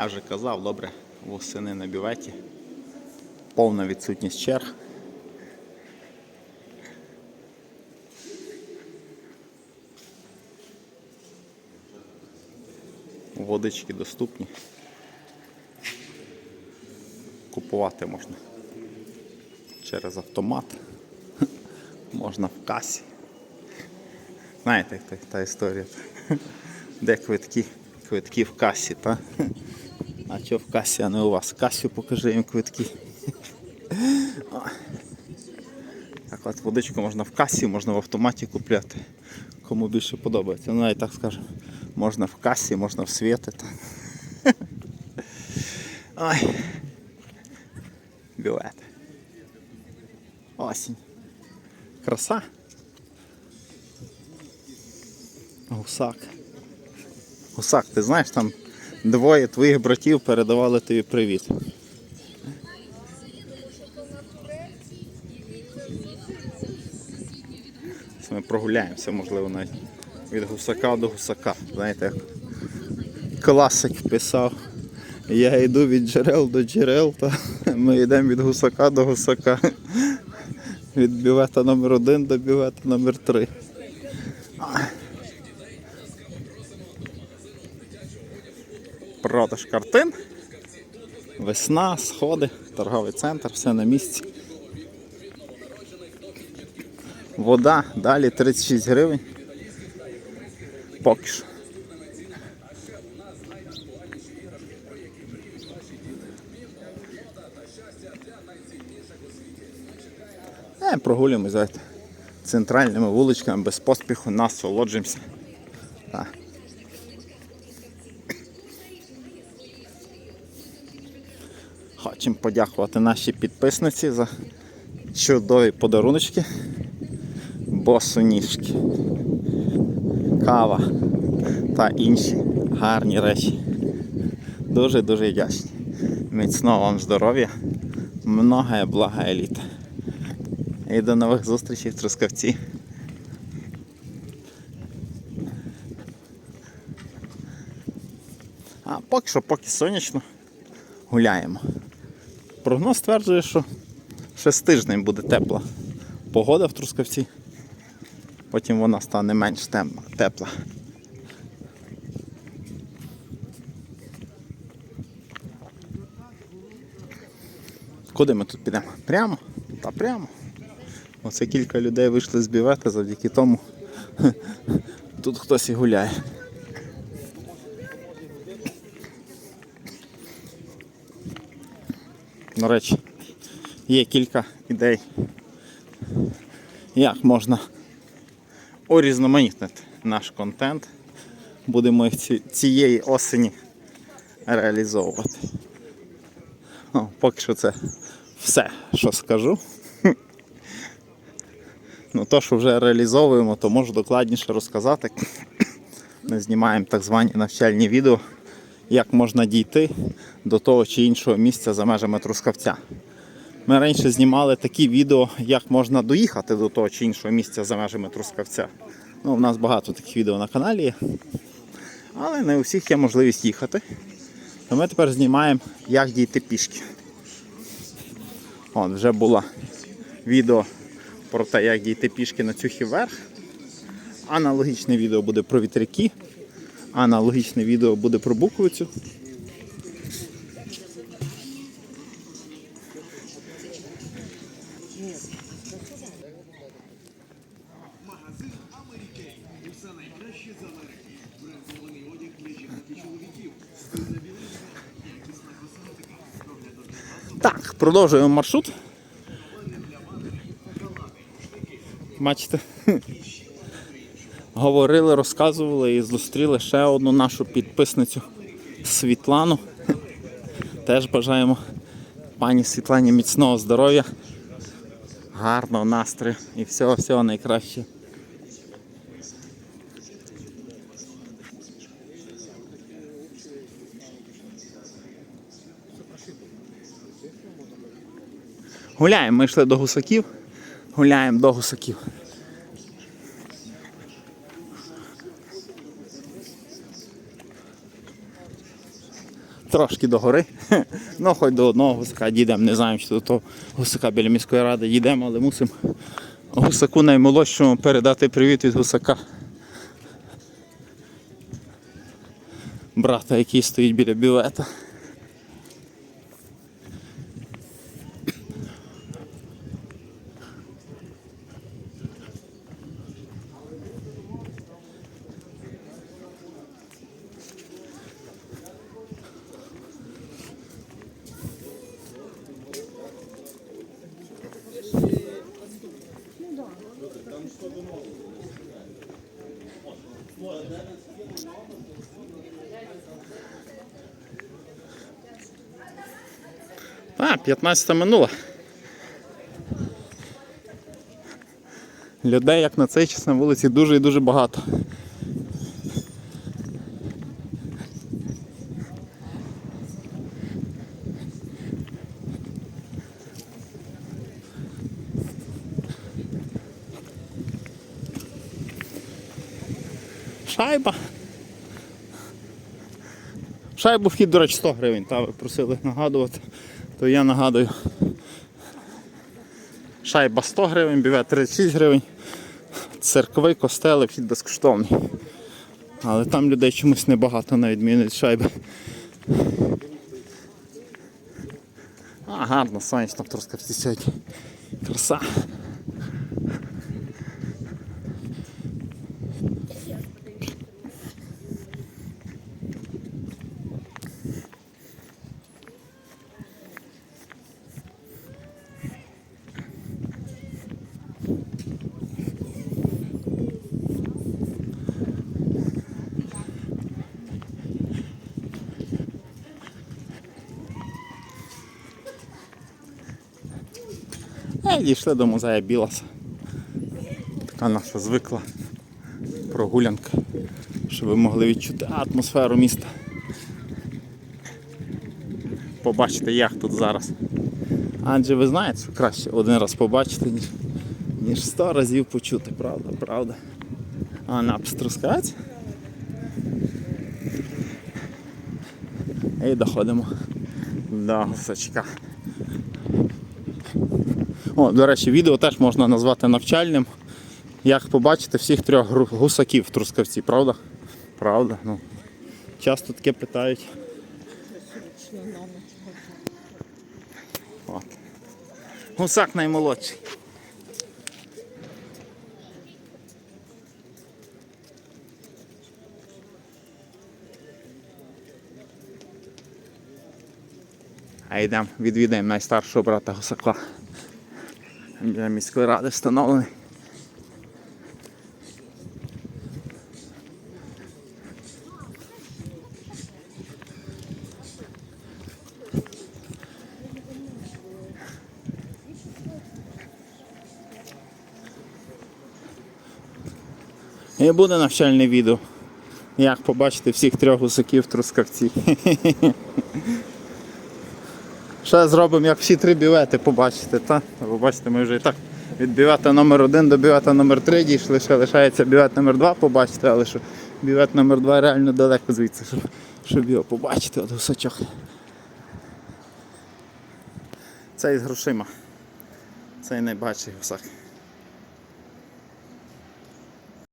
Я вже казав, добре, восени на бюветі. Повна відсутність черг. Водички доступні. Купувати можна через автомат, можна в касі. Знаєте, та, та історія? Де квитки? Квитки в касі, та? А що в касі, а не у вас? Касю покажи їм квитки. Ой. Так от водичку можна в касі, можна в автоматі купляти. Кому більше подобається. Ну я і так скажу. Можна в касі, можна в світи. Та. Ой. Бювет. Осінь. Краса. Гусак. Гусак, ти знаєш, там Двоє твоїх братів передавали тобі привіт. Ми прогуляємося, можливо, навіть від гусака до гусака. Знаєте, як класик писав. Я йду від джерел до джерел, та ми йдемо від гусака до гусака. Від бювета номер один до бювета номер три. Продаж картин. Весна, сходи, торговий центр, все на місці. Вода, далі 36 гривень. Поки що. Е, прогулюємося центральними вуличками без поспіху, насолоджуємося. Так. Хочемо подякувати нашій підписниці за чудові подаруночки. Босоніжки, кава та інші гарні речі. Дуже-дуже вдячні. Міцного вам здоров'я, многое блага еліта. І до нових зустрічей в Трускавці. А поки що, поки сонячно, гуляємо. Прогноз стверджує, що ще з тиждень буде тепла погода в Трускавці. Потім вона стане менш тепла. Куди ми тут підемо? Прямо? Та прямо. Оце кілька людей вийшли з бівета завдяки тому. Тут хтось і гуляє. До речі, є кілька ідей, як можна урізноманітнити наш контент. Будемо їх цієї осені реалізовувати. О, поки що це все, що скажу. Ну, то, що вже реалізовуємо, то можу докладніше розказати. Ми знімаємо так звані навчальні відео, як можна дійти до того чи іншого місця за межами Трускавця. Ми раніше знімали такі відео, як можна доїхати до того чи іншого місця за межами Трускавця. Ну, у нас багато таких відео на каналі. Але не у всіх є можливість їхати. То ми тепер знімаємо, як дійти пішки. От, вже було відео про те, як дійти пішки на цюхі вверх. Аналогічне відео буде про вітряки. Аналогічне відео буде про засоби, Так, продовжуємо маршрут. Бачите? Говорили, розказували і зустріли ще одну нашу підписницю Світлану. Теж бажаємо пані Світлані міцного здоров'я, гарного настрою і всього-всього найкращого. Гуляємо, ми йшли до гусаків. Гуляємо до гусаків. Трошки до гори. Ну, хоч до одного гусака дійдемо, не знаємо, чи до того гусака біля міської ради їдемо, але мусимо гусаку наймолодшому передати привіт від гусака. Брата, який стоїть біля бювета. А, 15 минула. Людей, як на цей час на вулиці, дуже і дуже багато. Шайба. Шайбу вхід, до речі, 100 гривень, та ви просили нагадувати, то я нагадую. Шайба 100 гривень, біве 36 гривень. Церкви, костели, вхід безкоштовний. Але там людей чомусь небагато, на відміну від шайби. А, гарно, сонячно в Трускавці сьогодні. Краса. І дійшли до музею Біласа. Така наша звикла прогулянка, щоб ви могли відчути атмосферу міста. Побачити, як тут зараз. Адже ви знаєте, що краще один раз побачити, ніж, ніж сто разів почути, правда, правда. А напис Трускавець. І доходимо до гусачка. О, до речі, відео теж можна назвати навчальним. Як побачити всіх трьох гусаків в Трускавці, правда? Правда. Ну, часто таке питають. От. Гусак наймолодший. А йдемо, відвідаємо найстаршого брата гусака. Біля міської ради встановлений. І буде навчальне відео. Як побачити всіх трьох гусаків в Трускавці. Ще зробимо, як всі три бівети побачите, та? Ви бачите, ми вже і так від бівета номер 1 до бівета номер 3 дійшли, ще лишається бівет номер 2 побачити, але що бівет номер 2 реально далеко звідси, щоб, щоб його побачити, от гусачок. Цей з грошима. Цей найбагатший гусак.